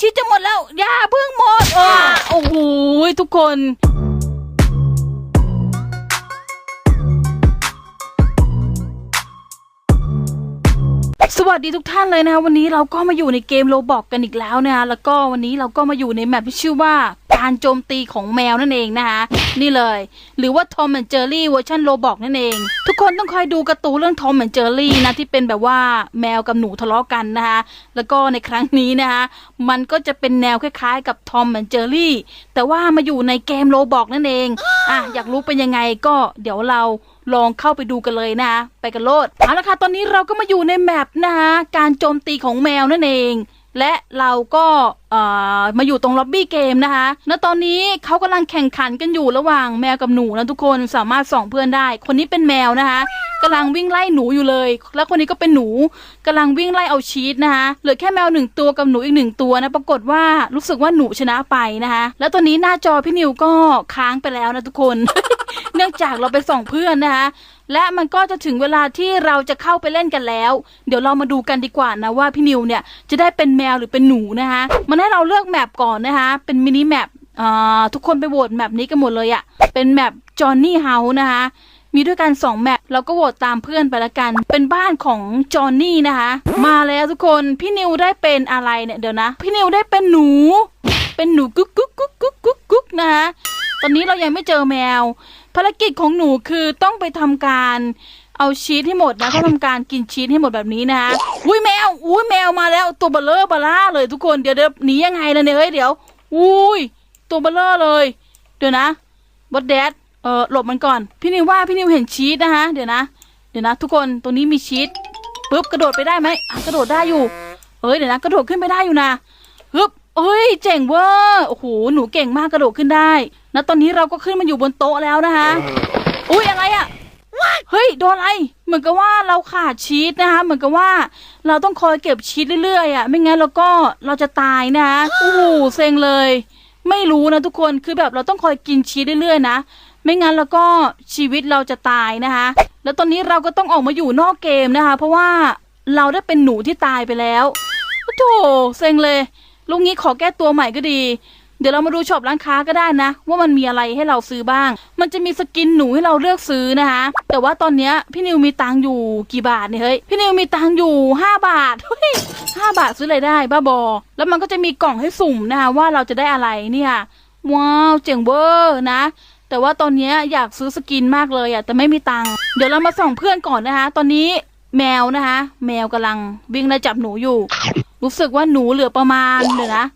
ชีสจะหมดแล้วอย่าเพิ่งหมดอ่าโอ้โหทุกคน สวัสดีทุกท่านเลยนะคะวันนี้เราก็มาอยู่ในเกมโลบอกกันอีกแล้วนะคะแล้วก็วันนี้เราก็มาอยู่ในแมปที่ชื่อว่าการโจมตีของแมวนั่นเองนะคะนี่เลย หรือว่า Tom and Jerry เวอร์ชันโลบอกนั่นเอง ทุกคนต้องคอยดูการ์ตูนเรื่อง Tom and Jerry นะที่เป็นแบบว่าแมวกับหนูทะเลาะกันนะคะแล้วก็ในครั้งนี้นะคะมันก็จะเป็นแนวคล้ายๆ กับ Tom and Jerry แต่ว่ามาอยู่ในเกมโลบอกนั่นเองอะอยากรู้เป็นยังไงก็เดี๋ยวเรา ลองเข้าไปดูกันเลยนะ ไปกันโลดเอาละค่ะตอนนี้เราก็มาอยู่ในแมปนะคะการโจมตีของแมวนั่นเอง และเราก็มาอยู่ตรงล็อบบี้เกมนะคะ ณ ตอนนี้เขากำลังแข่งขันกันอยู่ระหว่างแมวกับหนูนะทุกคนสามารถส่องเพื่อนได้ คนนี้เป็นแมวนะคะกำลังวิ่งไล่หนูอยู่เลย แล้วคนนี้ก็เป็นหนูกำลังวิ่งไล่เอาชีสนะคะเหลือแค่แมวหนึ่งตัวกับหนูอีกหนึ่งตัวนะ ปรากฏว่ารู้สึกว่าหนูชนะไปนะคะ แล้วตอนนี้หน้าจอพี่นิวก็ค้างไปแล้วนะทุกคน เนื่องจากเราไปส่องเพื่อนนะคะและมันก็จะถึงเวลาที่เราจะเข้าไปเล่นกันแล้ว เดี๋ยวเรามาดูกันดีกว่านะว่าพี่นิวเนี่ยจะได้เป็นแมวหรือเป็นหนูนะคะมันให้เราเลือกแมปก่อนนะคะ เป็นมินิแมปอ่าทุกคนไปโหวตแมปนี้กันหมดเลยอะเป็นแมปจอห์นนี่เฮาส์นะคะ มีด้วยกันสองแมปเราก็โหวตตามเพื่อนไปละกัน เป็นบ้านของจอห์นนี่นะคะ มาแล้วทุกคน พี่นิวได้เป็นอะไรเนี่ยเดี๋ยวนะ พี่นิวได้เป็นหนู เป็นหนูกุ๊กกุ๊กกุ๊กกุ๊กกุ๊กกุ๊กนะคะตอนนี้เรายังไม่เจอแมว ภารกิจของหนูคือต้องไปทำการ เอาชีสให้หมดนะต้องทำการกินชีสให้หมดแบบนี้นะคะอุ้ยแมวอุ้ยแมวมาแล้วตัวเบลเลอร์เบล่าเลยทุกคนเดี๋ยวเดี๋ยวหนียังไงล่ะเนี่ยเฮ้ยเดี๋ยวอุ้ยตัวเบลเลอร์เลย เดี๋ยวนะบดแดดเออหลบมันก่อน พี่นิวว่าพี่นิวเห็นชีสนะคะเดี๋ยวนะ เดี๋ยวนะ ทุกคนตรงนี้มีชีสปุ๊บกระโดดไปได้ไหมอะกระโดดได้อยู่เอ้ยเดี๋ยวนะกระโดดขึ้นไปได้อยู่นะฮึบเอ้ยเจ๋งเวอร์โอ้โหหนูเก่งมากกระโดดขึ้นได้แล้วตอนนี้เราก็ขึ้นมาอยู่บนโต๊ะแล้วนะคะอุ้ยอะไรอะ เฮ้ยโดนอะไร เหมือนกับว่าเราขาดชีสนะคะ เหมือนกับว่าเราต้องคอยเก็บชีสเรื่อยๆอะไม่งั้นเราก็เราจะตายนะคะโอ้โหเซ็งเลย ไม่รู้นะทุกคน คือแบบเราต้องคอยกินชีสเรื่อยๆนะ ไม่งั้นแล้วก็ชีวิตเราจะตายนะคะ แล้วตอนนี้เราก็ต้องออกมาอยู่นอกเกมนะคะ เพราะว่าเราได้เป็นหนูที่ตายไปแล้วโอ้โถเซ็งเลย ลุงนี้ขอแก้ตัวใหม่ก็ดี เดี๋ยวเรามาดูช็อปร้านค้าก็ได้นะ ว่ามันมีอะไรให้เราซื้อบ้าง มันจะมีสกินหนูให้เราเลือกซื้อนะคะ แต่ว่าตอนเนี้ยพี่นิวมีตังค์อยู่กี่บาทเนี่ยเฮ้ยพี่นิวมีตังค์อยู่ห้าบาทเฮ้ยห้าบาทซื้ออะไรได้ บ้าบอ แล้วมันก็จะมีกล่องให้สุ่มนะคะว่าเราจะได้อะไรเนี่ยว้าวเจ๋งเวอร์นะแต่ว่าตอนนี้อยากซื้อสกินมากเลยอะแต่ไม่มีตังค์เดี๋ยวเรามาส่องเพื่อนก่อนนะคะ ตอนนี้แมวนะคะ แมวกำลังวิ่งไล่จับหนูอยู่ รู้สึกว่าหนูเหลือประมาณเดี๋ยวนะ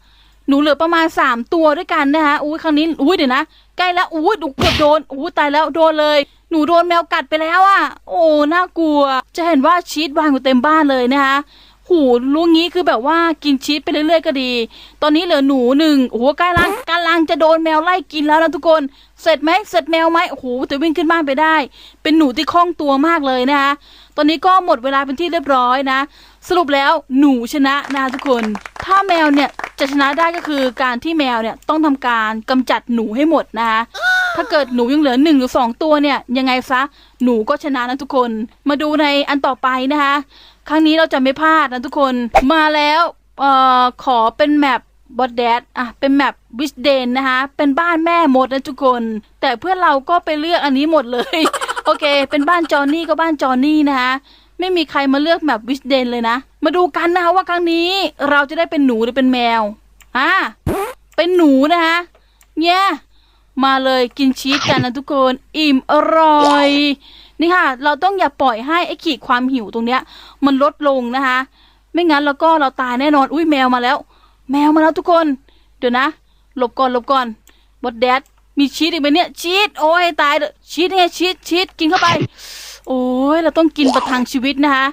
หนูเหลือประมาณสามตัวด้วยกันนะคะอุ้ยครั้งนี้อุ้ยเดี๋ยวนะใกล้แล้วอุ้ยดูเกือบโดนอุ้ยตายแล้วโดนเลยหนูโดนแมวกัดไปแล้วอะ่ะ โอ้น่ากลัว จะเห็นว่าชีสวางอยู่เต็มบ้านเลยนะคะ หูลุงงี้คือแบบว่ากินชีสไปเรื่อยๆ ก็ดี ตอนนี้เหลือหนูหนึ่งโอ้โหใกล้ละกำลังจะโดนแมวไล่กินแล้วนะทุกคน เสร็จไหมเสร็จแมวไหมโอ้โหแต่วิ่งขึ้นบ้านไปได้ เป็นหนูที่คล่องตัวมากเลยนะคะ ตอนนี้ก็หมดเวลาเป็นที่เรียบร้อยนะ สรุปแล้วหนูชนะนะทุกคน ถ้าแมวเนี่ยจะชนะได้ก็คือการที่แมวเนี่ยต้องทำการกำจัดหนูให้หมดนะคะถ้าเกิดหนูยังเหลือหนึ่งหรือสองตัวเนี่ยยังไงซะ หนูก็ชนะนะทุกคน มาดูในอันต่อไปนะคะ ครั้งนี้เราจะไม่พลาดนะทุกคน มาแล้วเอ่อขอเป็นแมปบอดแดดอะ เป็นแมปวิชเดนนะคะ เป็นบ้านแม่หมดนะทุกคน แต่เพื่อนเราก็ไปเลือกอันนี้หมดเลย โอเค เป็นบ้านจอนนี่ก็บ้านจอนนี่นะคะไม่มีใครมาเลือกแมปวิชเดนเลยนะ มาดูกันนะคะว่าครั้งนี้เราจะได้เป็นหนูหรือเป็นแมว อ่า เป็นหนูนะคะเนี่ย มาเลยกินชีสกันนะทุกคนอิ่มอร่อย นี่ค่ะ เราต้องอย่าปล่อยให้ไอ้ขีดความหิวตรงเนี้ย มันลดลงนะคะ ไม่งั้นแล้วก็เราตายแน่นอนอุ้ยแมวมาแล้ว แมวมาแล้วทุกคน เดี๋ยวนะหลบก่อนหลบก่อนบดแดดมีชีสอีกไหมเนี่ยชีสโอ้ยตายเด้อชีสไงชีสชีสกินเข้าไป โอ้ยเราต้องกินประทังชีวิตนะคะ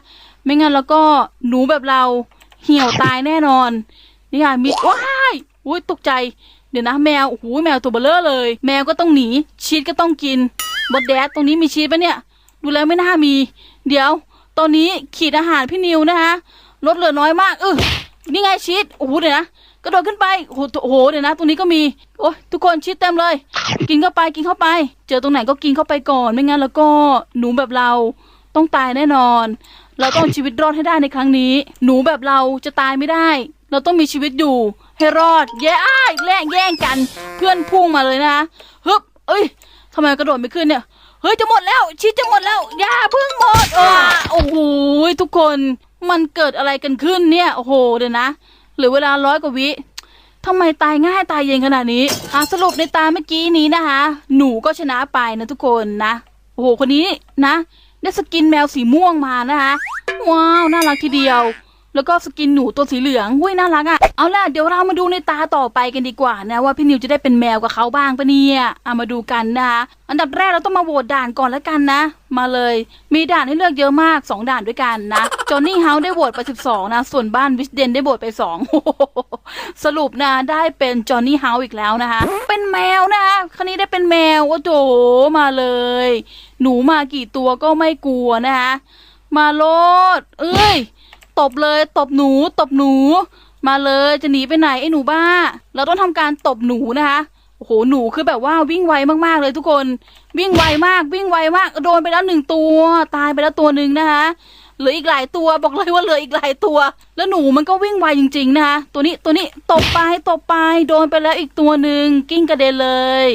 ไม่งั้นแล้วก็หนูแบบเราเหี่ยวตายแน่นอน นี่ค่ะมีว้ายอุ้ยตกใจ เดี๋ยวนะแมวโอ้โหแมวตัวเบลเลอร์เลย แมวก็ต้องหนีชีสก็ต้องกินบดแดดตรงนี้มีชีสปะเนี่ย ดูแล้วไม่น่ามี เดี๋ยว ตอนนี้ขีดอาหารพี่นิวนะคะลดเหลือน้อยมากเออนี่ไงชีสโอ้โหเดี๋ยวนะกระโดดขึ้นไปโอ้โหโอ้โหเดี๋ยวนะ ตรงนี้ก็มีโอ้ยทุกคนชีสเต็มเลย กินเข้าไปกินเข้าไป เจอตรงไหนก็กินเข้าไปก่อนไม่งั้นแล้วก็หนูแบบเราต้องตายแน่นอน เราต้องเอาชีวิตรอดให้ได้ในครั้งนี้ หนูแบบเราจะตายไม่ได้ เราต้องมีชีวิตอยู่ ให้รอด แย่อ้ายแย่งแย่งกัน เพื่อนพุ่งมาเลยนะฮึบเอ้ยทำไมกระโดดไม่ขึ้นเนี่ย เฮ้ยจะหมดแล้วชิดจะหมดแล้วอย่าเพิ่งหมดอ่าโอ้โหทุกคนมันเกิดอะไรกันขึ้นเนี่ยโอ้โหเดี๋ยวนะเหรือเวลาร้อยกว่าวิทำไมตายง่ายตายเย็นขนาดนี้อะสรุปในตาเมื่อกี้นี้นะคะ หนูก็ชนะไปนะทุกคนนะโอ้โหคนนี้นะ ได้สกินแมวสีม่วงมานะคะ ว้าว น่ารักทีเดียว แล้วก็สกินหนูตัวสีเหลืองหุ้ยน่ารักอะ่ะ เอาล่ะเดี๋ยวเรามาดูในตาต่อไปกันดีกว่านะว่าพี่นิวจะได้เป็นแมวกับเขาบ้างปะเนี่ยเอามาดูกันนะคะอันดับแรกเราต้องมาโหวตด่านก่อนแล้วกันนะ มาเลย มีด่านให้เลือกเยอะมาก 2 ด่านด้วยกันนะจอห์นนี่เฮาได้โหวตไป12นะส่วนบ้านวิสเดนได้โหวตไป2สรุปนะได้เป็นจอห์นนี่เฮาอีกแล้วนะคะ เป็นแมวนะคะครั้นี้ได้เป็นแมวโอ้โหมาเลย หนูมากี่ตัวก็ไม่กลัวนะคะมาโลด เอ้ย ตบเลย ตบหนู ตบหนู มาเลยจะหนีไปไหนไอ้หนูบ้า เราต้องทำการตบหนูนะคะโอ้โหหนูคือแบบว่าวิ่งไวมากๆเลยทุกคน วิ่งไวมากวิ่งไวมากโดนไปแล้วหนึ่งตัว ตายไปแล้วตัวหนึ่งนะคะเหลืออีกหลายตัวบอกเลยว่าเหลืออีกหลายตัว แล้วหนูมันก็วิ่งไวจริง ๆ นะคะตัวนี้ตัวนี้ตบไปตบไปโดนไปแล้วอีกตัวหนึ่งกิ้งกระเด็นเลย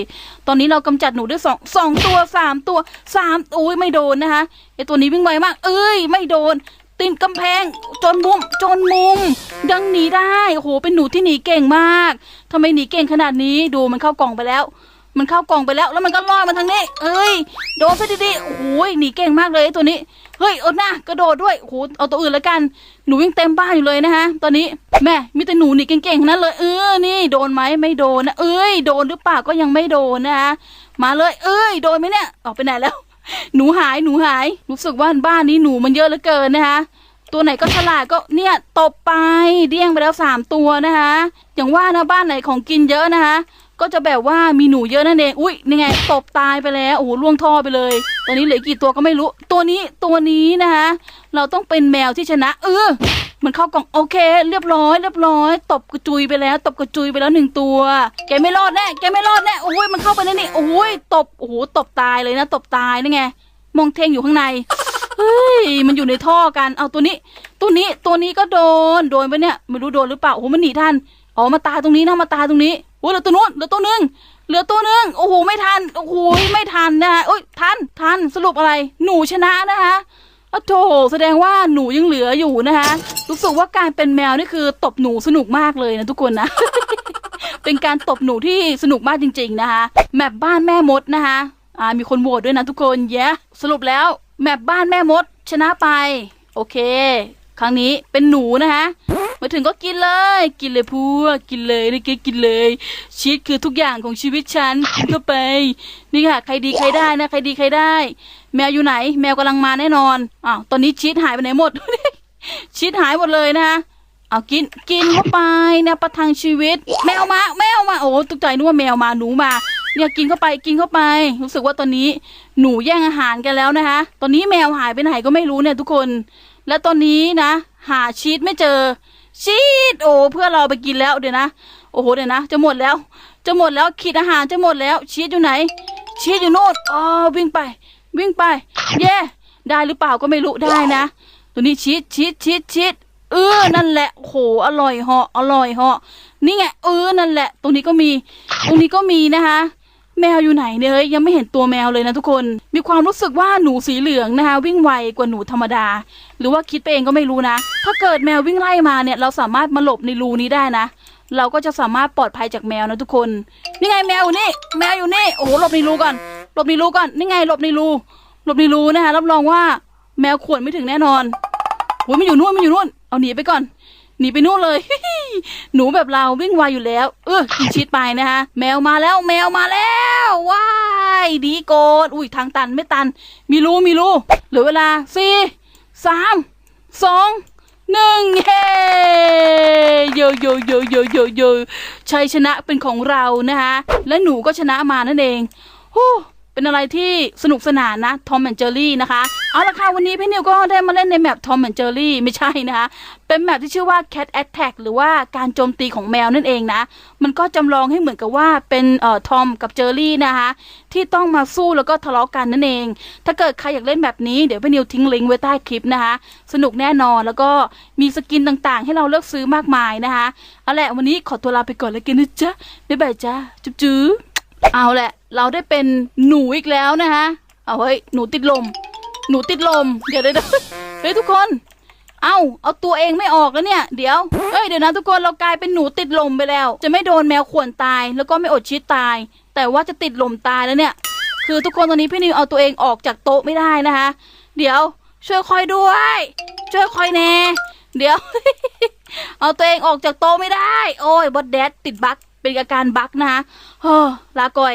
ตอนนี้เรากำจัดหนูได้สองสองตัวสามตัวสามอุ้ยไม่โดนนะคะไอตัวนี้วิ่งไวมาก เอ้ย ไม่โดน ติดกำแพง จนมุม จนมุมดังหนีได้โอ้โหเป็นหนูที่หนีเก่งมากทำไมหนีเก่งขนาดนี้ดูมันเข้ากล่องไปแล้ว มันเข้ากล่องไปแล้ว แล้วมันก็ลอยมาทางนี้ เอ้ยโดนซะดีๆโอ้โหนีเก่งมากเลยตัวนี้เฮ้ยเอาหน้ากระโดดด้วยโอ้โหเอาตัวอื่นแล้วกันหนูวิ่งเต็มบ้านอยู่เลยนะฮะตอนนี้แม่มีแต่หนูหนีเก่งๆนั้นเลยเออนี่โดนไหมไม่โดนนะเอ้ยโดนหรือเปล่าก็ยังไม่โดนนะฮะมาเลย เอ้ยโดนไหมเนี่ยออกไปไหนแล้ว หนูหายหนูหายรู้สึกว่าบ้านนี้หนูมันเยอะเหลือเกินนะคะ ตัวไหนก็ฉลาดก็เนี่ยตบไปเดี้ยงไปแล้วสามตัวนะคะอย่างว่านะบ้านไหนของกินเยอะนะคะ ก็จะแบบว่ามีหนูเยอะนั่นเอง อุ้ยนี่ไงตบตายไปแล้ว โอ้โหล่วงท่อไปเลย ตอนนี้เหลือกี่ตัวก็ไม่รู้ ตัวนี้ตัวนี้นะคะ เราต้องเป็นแมวที่ชนะ เออ มันเข้ากล่องโอเค เรียบร้อย เรียบร้อย ตบกระจุยไปแล้ว ตบกระจุยไปแล้วหนึ่งตัว แกไม่รอดแน่ แกไม่รอดแน่ โอ้ยมันเข้าไปในนี่ โอ้ยตบ โอ้โห ตบตายเลยนะ ตบตายนี่ไง มองเทงอยู่ข้างใน เฮ้ย มันอยู่ในท่อกัน เอาตัวนี้ ตัวนี้ ตัวนี้ก็โดน โดนไปเนี่ย ไม่รู้โดนหรือเปล่า โอ้โห มันหนีทันอ๋อ มาตายตรงนี้นะ มาตายตรงนี้ อ้เหลือตัวนู้นเหลือตัวหนึ่งเหลือตัวหนึ่งโอ้โหไม่ทันโอ้โหไม่ทันนะฮะโอ้ยทันทันสรุปอะไร หนูชนะนะคะโอ้โถแสดงว่าหนูยังเหลืออยู่นะคะรู้สึกว่าการเป็นแมวนี่คือตบหนูสนุกมากเลยนะทุกคนนะเป็นการตบหนูที่สนุกมากจริง ๆนะคะแมปบ้านแม่มดนะคะอ่ามีคนโหวตด้วยนะทุกคนเย้สรุปแล้วแมปบ้านแม่มดชนะไป โอเค ครั้งนี้เป็นหนูนะคะมาถึงก็กินเลย กินเลยพวกกินเลยนี่กินเลย ชีสคือทุกอย่างของชีวิตฉันกินเข้าไป นี่ค่ะ ใครดีใครได้นะใครดีใครได้ แมวอยู่ไหน แมวกำลังมาแน่นอนอ้าวตอนนี้ชีสหายไปไหนหมด ชีสหายหมดเลยนะคะเอากินกินเข้าไปนะประทังชีวิต แมวมา แมวมาโอ้ตกใจนึกว่าแมวมาหนูมาเนี่ยกินเข้าไปกินเข้าไป รู้สึกว่าตอนนี้หนูแย่งอาหารกันแล้วนะคะ ตอนนี้แมวหายไปไหนก็ไม่รู้เนี่ยทุกคน และตอนนี้นะ หาชีสไม่เจอ ชีสโอ้เพื่อเราไปกินแล้วเดี๋ยวนะโอ้โหเดี๋ยวนะ จะหมดแล้ว จะหมดแล้วขีดอาหารจะหมดแล้วชีสอยู่ไหน ชีสอยู่โน่นอ๋อวิ่งไป วิ่งไป เย่ได้หรือเปล่าก็ไม่รู้ได้นะตัวนี้ชีสชีสชีสชีสเออนั่นแหละโหอร่อยเหาะอร่อยเหาะนี่ไงเออนั่นแหละ ตรงนี้ก็มี ตรงนี้ก็มีนะคะ แมวอยู่ไหนเนี่ยยยังไม่เห็นตัวแมวเลยนะทุกคน มีความรู้สึกว่าหนูสีเหลืองนะคะ วิ่งไวกว่าหนูธรรมดา หรือว่าคิดไปเองก็ไม่รู้นะ ถ้าเกิดแมววิ่งไล่มาเนี่ย เราสามารถมาหลบในรูนี้ได้นะ เราก็จะสามารถปลอดภัยจากแมวนะทุกคน นี่ไงแมวอยู่นี่ แมวอยู่นี่โอ้โหหลบในรูก่อนหลบในรูก่อนนี่ไงหลบในรูหลบในรูนะคะรับรองว่าแมวขวนไม่ถึงแน่นอนโอ้ยมันอยู่นู่นมันอยู่นู่นเอาหนีไปก่อน หนีไปนู่นเลย หนูแบบเราวิ่งไวอยู่แล้ว เออกินชีสไปนะคะแมวมาแล้วแมวมาแล้วว้ายดีโกดอุ้ยทางตันไม่ตัน มีรูมีรูเหลือเวลาสี่สามสองหนึ่งเฮ้โยโยโยโยโยโยชัยชนะเป็นของเรานะคะและหนูก็ชนะมานั่นเองโอ้ เป็นอะไรที่สนุกสนานนะทอมแอนเจอรี่นะคะ เอาละค่ะ วันนี้พี่นิวก็ได้มาเล่นในแมปทอมแอนเจอรี่ไม่ใช่นะคะ เป็นแมปที่ชื่อว่า Cat Attack หรือว่าการโจมตีของแมวนั่นเองนะ มันก็จำลองให้เหมือนกับว่าเป็นเอ่อทอมกับเจอรี่นะคะ ที่ต้องมาสู้แล้วก็ทะเลาะกันนั่นเอง ถ้าเกิดใครอยากเล่นแบบนี้เดี๋ยวพี่นิวทิ้งลิงก์ไว้ใต้คลิปนะคะ สนุกแน่นอนแล้วก็มีสกินต่างๆ ให้เราเลือกซื้อมากมายนะคะเอาละวันนี้ขอตัวลาไปก่อนแล้วกันนะจ๊ะบ๊ายบายจ้าจุ๊บจุ๊บ เอาแหละ เราได้เป็นหนูอีกแล้วนะคะ เอาเฮ้ยหนูติดลม หนูติดลม เดี๋ยวเดี๋ยวเฮ้ยทุกคน เอาเอาตัวเองไม่ออกแล้วเนี่ย เดี๋ยว เฮ้ยเดี๋ยวนะทุกคนเรากลายเป็นหนูติดลมไปแล้ว จะไม่โดนแมวข่วนตาย แล้วก็ไม่อดชิดตาย แต่ว่าจะติดลมตายแล้วเนี่ย คือทุกคนตอนนี้พี่นิวเอาตัวเองออกจากโต๊ะไม่ได้นะคะ เดี๋ยวช่วยคอยด้วย ช่วยคอยแน่เดี๋ยว เอาตัวเองออกจากโต๊ะไม่ได้ โอ้ยบอสแดดติดบั๊ก เป็นอาการบั๊กนะคะเฮ้อลาก่อย